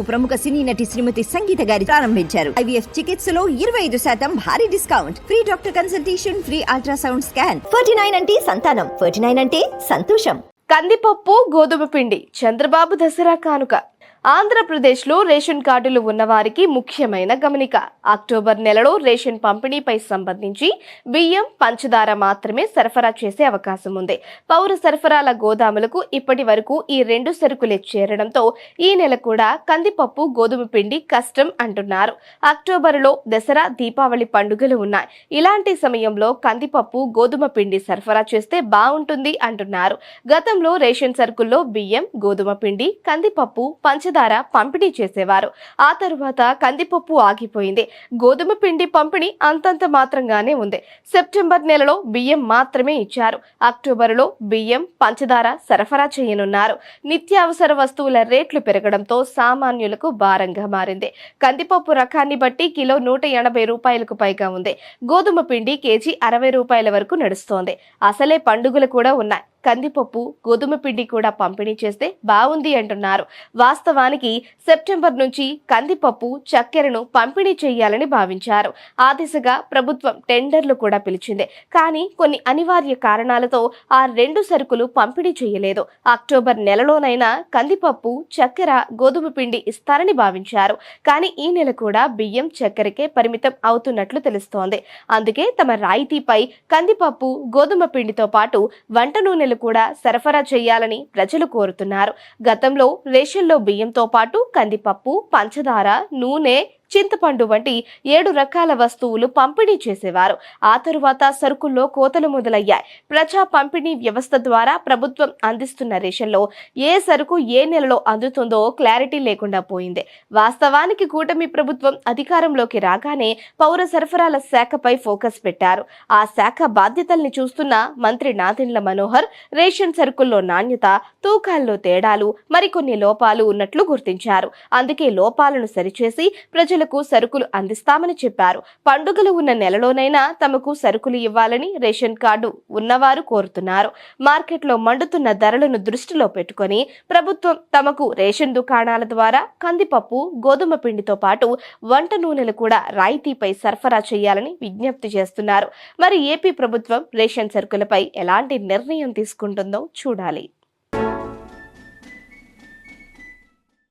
ప్రముఖ సినీ నటి శ్రీమతి సంగీత గారి ప్రారంభించారు. ఐవీఎఫ్ చికిత్సలో ఇరవై ఐదు శాతం భారీ discount. Free doctor consultation free ultrasound scan. Forty nine అంటే సంతానం. ఫోర్టీ నైన్ అంటే సంతోషం. కందిపప్పు గోధుమ పిండి చంద్రబాబు దసరా కానుక. ఆంధ్రప్రదేశ్లో రేషన్ కార్డులు ఉన్నవారికి ముఖ్యమైన గమనిక. అక్టోబర్ నెలలో రేషన్ పంపిణీపై సంబంధించి బియ్యం పంచదార మాత్రమే సరఫరా చేసే అవకాశం ఉంది. పౌర సరఫరాల గోదాములకు ఇప్పటి వరకు ఈ రెండు సరుకులే చేరడంతో ఈ నెల కూడా కందిపప్పు గోధుమ పిండి కష్టం అంటున్నారు. అక్టోబర్లో దసరా దీపావళి పండుగలు ఉన్నాయి. ఇలాంటి సమయంలో కందిపప్పు గోధుమ పిండి సరఫరా చేస్తే బాగుంటుంది అంటున్నారు. గతంలో రేషన్ సరుకుల్లో బియ్యం గోధుమ పిండి కందిపప్పు పంచదార పంపిణీ చేసేవారు. ఆ తరువాత కందిపప్పు ఆగిపోయింది. గోధుమ పిండి పంపిణీ అంతంత మాత్రంగానే ఉంది. సెప్టెంబర్ నెలలో బియ్యం మాత్రమే ఇచ్చారు. అక్టోబరులో బియ్యం పంచదార సరఫరా చేయనున్నారు. నిత్యావసర వస్తువుల రేట్లు పెరగడంతో సామాన్యులకు భారంగా మారింది. కందిపప్పు రకాన్ని బట్టి కిలో నూట ఎనభై రూపాయలకు పైగా ఉంది. గోధుమ పిండి కేజీ అరవై రూపాయల వరకు నడుస్తోంది. అసలే పండుగలు కూడా ఉన్నాయి. కందిపప్పు గోధుమ పిండి కూడా పంపిణీ చేస్తే బాగుంది అంటున్నారు. వాస్తవానికి సెప్టెంబర్ నుంచి కందిపప్పు చక్కెరను పంపిణీ చేయాలని భావించారు. ఆ దిశగా ప్రభుత్వం టెండర్లు కూడా పిలిచింది. కానీ కొన్ని అనివార్య కారణాలతో ఆ రెండు సరుకులు పంపిణీ చేయలేదు. అక్టోబర్ నెలలోనైనా కందిపప్పు చక్కెర గోధుమ పిండి ఇస్తారని భావించారు. కానీ ఈ నెల కూడా బియ్యం చక్కెరకే పరిమితం అవుతున్నట్లు తెలుస్తోంది. అందుకే తమ రాయితీపై కందిపప్పు గోధుమ పిండితో పాటు వంట నూనె కూడా సరఫరా చేయాలని ప్రజలు కోరుతున్నారు. గతంలో రేషన్లో బియ్యంతో పాటు కందిపప్పు పంచదార నూనె చింతపండు వంటి ఏడు రకాల వస్తువులు పంపిణీ చేసేవారు. ఆ తరువాత సరుకుల్లో కోతలు మొదలయ్యాయి. ప్రజా పంపిణీ వ్యవస్థ ద్వారా ప్రభుత్వం అందిస్తున్న రేషన్లో ఏ సరుకు ఏ నెలలో అందుతుందో క్లారిటీ లేకుండా పోయింది. వాస్తవానికి కూటమి ప్రభుత్వం అధికారంలోకి రాగానే పౌర సరఫరాల శాఖపై ఫోకస్ పెట్టారు. ఆ శాఖ బాధ్యతల్ని చూస్తున్న మంత్రి నాదెండ్ల మనోహర్ రేషన్ సరుకుల్లో నాణ్యత తూకాల్లో తేడాలు మరికొన్ని లోపాలు ఉన్నట్లు గుర్తించారు. అందుకే లోపాలను సరిచేసి ప్రజలకు సరుకులు అందిస్తామని చెప్పారు. పండుగలు ఉన్న నెలలోనైనా తమకు సరుకులు ఇవ్వాలని రేషన్ కార్డు ఉన్నవారు కోరుతున్నారు. మార్కెట్లో మండుతున్న ధరలను దృష్టిలో పెట్టుకొని ప్రభుత్వం తమకు రేషన్ దుకాణాల ద్వారా కందిపప్పు గోధుమ పిండితో పాటు వంట నూనెలు కూడా రాయితీపై సరఫరా చేయాలని విజ్ఞప్తి చేస్తున్నారు. మరి ఏపీ ప్రభుత్వం రేషన్ సరుకులపై ఎలాంటి నిర్ణయం తీసుకుంటుందో చూడాలి.